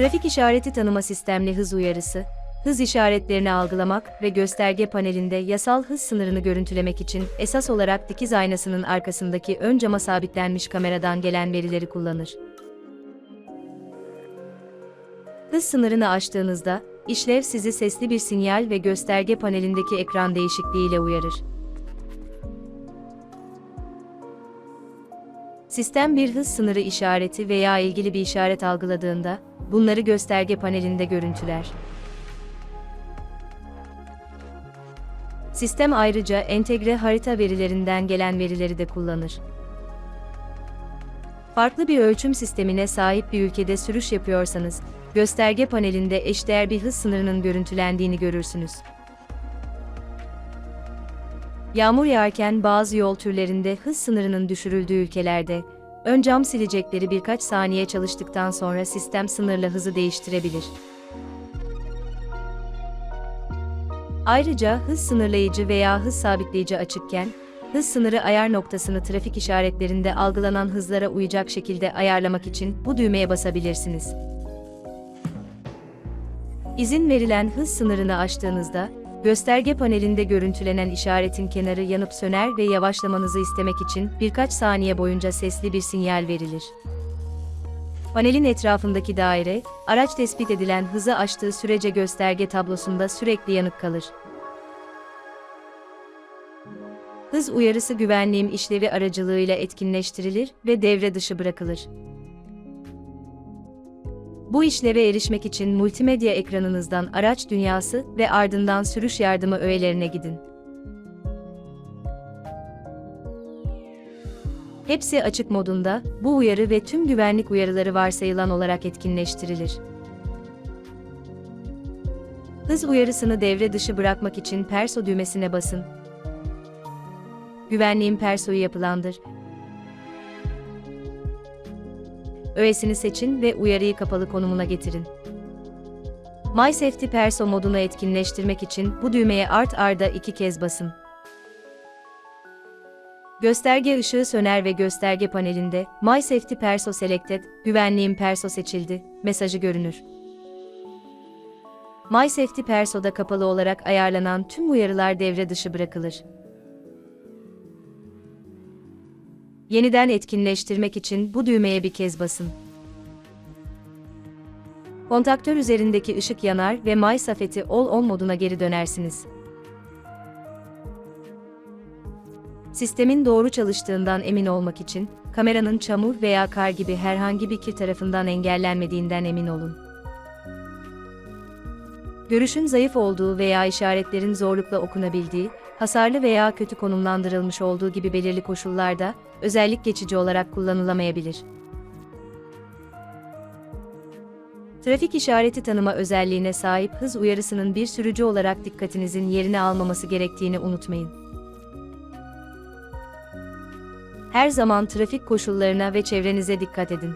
Trafik işareti tanıma sistemli hız uyarısı, hız işaretlerini algılamak ve gösterge panelinde yasal hız sınırını görüntülemek için esas olarak dikiz aynasının arkasındaki ön cama sabitlenmiş kameradan gelen verileri kullanır. Hız sınırını aştığınızda, işlev sizi sesli bir sinyal ve gösterge panelindeki ekran değişikliğiyle uyarır. Sistem bir hız sınırı işareti veya ilgili bir işaret algıladığında, bunları gösterge panelinde görüntüler. Sistem ayrıca entegre harita verilerinden gelen verileri de kullanır. Farklı bir ölçüm sistemine sahip bir ülkede sürüş yapıyorsanız, gösterge panelinde eşdeğer bir hız sınırının görüntülendiğini görürsünüz. Yağmur yağarken bazı yol türlerinde hız sınırının düşürüldüğü ülkelerde, ön cam silecekleri birkaç saniye çalıştıktan sonra sistem sınırla hızı değiştirebilir. Ayrıca hız sınırlayıcı veya hız sabitleyici açıkken, hız sınırı ayar noktasını trafik işaretlerinde algılanan hızlara uyacak şekilde ayarlamak için bu düğmeye basabilirsiniz. İzin verilen hız sınırını aştığınızda, gösterge panelinde görüntülenen işaretin kenarı yanıp söner ve yavaşlamanızı istemek için birkaç saniye boyunca sesli bir sinyal verilir. Panelin etrafındaki daire, araç tespit edilen hızı aştığı sürece gösterge tablosunda sürekli yanık kalır. Hız uyarısı güvenliğim işlevi aracılığıyla etkinleştirilir ve devre dışı bırakılır. Bu işleve erişmek için multimedya ekranınızdan araç dünyası ve ardından sürüş yardımı öğelerine gidin. Hepsi açık modunda, bu uyarı ve tüm güvenlik uyarıları varsayılan olarak etkinleştirilir. Hız uyarısını devre dışı bırakmak için perso düğmesine basın. Güvenliğin persoyu yapılandır. Öğesini seçin ve uyarıyı kapalı konumuna getirin. My Safety Perso modunu etkinleştirmek için bu düğmeye art arda iki kez basın. Gösterge ışığı söner ve gösterge panelinde My Safety Perso Selected, güvenliğim perso seçildi mesajı görünür. My Safety Perso'da kapalı olarak ayarlanan tüm uyarılar devre dışı bırakılır. Yeniden etkinleştirmek için bu düğmeye bir kez basın. Kontaktör üzerindeki ışık yanar ve My Safety All On moduna geri dönersiniz. Sistemin doğru çalıştığından emin olmak için, kameranın çamur veya kar gibi herhangi bir kir tarafından engellenmediğinden emin olun. Görüşün zayıf olduğu veya işaretlerin zorlukla okunabildiği, hasarlı veya kötü konumlandırılmış olduğu gibi belirli koşullarda, özellik geçici olarak kullanılamayabilir. Trafik işareti tanıma özelliğine sahip hız uyarısının bir sürücü olarak dikkatinizin yerini almaması gerektiğini unutmayın. Her zaman trafik koşullarına ve çevrenize dikkat edin.